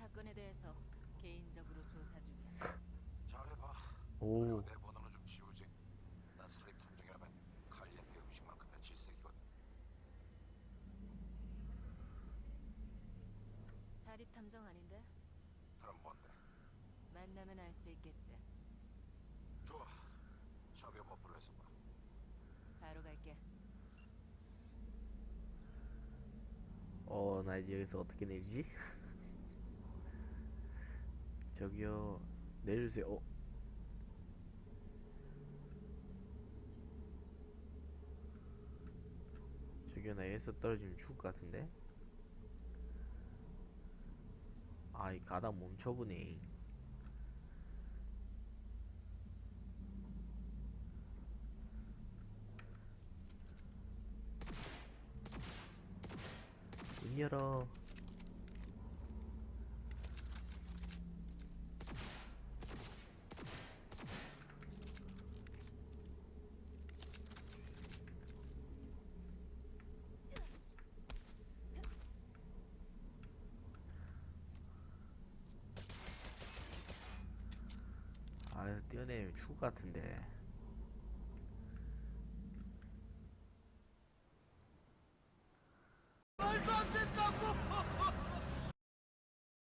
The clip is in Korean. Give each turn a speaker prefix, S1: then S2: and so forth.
S1: 사건에 대해서 개인적으로 조사 중이야.
S2: 잘해봐.
S3: 오.
S2: 내 번호는 좀 지우지. 난 사립 탐정이라면 칼리한테 음식만큼이나 질색이거든.
S1: 사립 탐정 아닌데?
S2: 그럼 뭔데?
S1: 만나면 알 수 있겠지.
S2: 좋아. 샵에 버프를 해서 봐.
S1: 바로 갈게.
S3: 어, 나 이제 여기서 어떻게 내리지? 저기요, 내려주세요. 어. 저기요, 나 여기서 떨어지면 죽을 것 같은데? 아, 이 가다 멈춰보네. 문 열어. 아, 뛰어내면 죽을 것 같은데.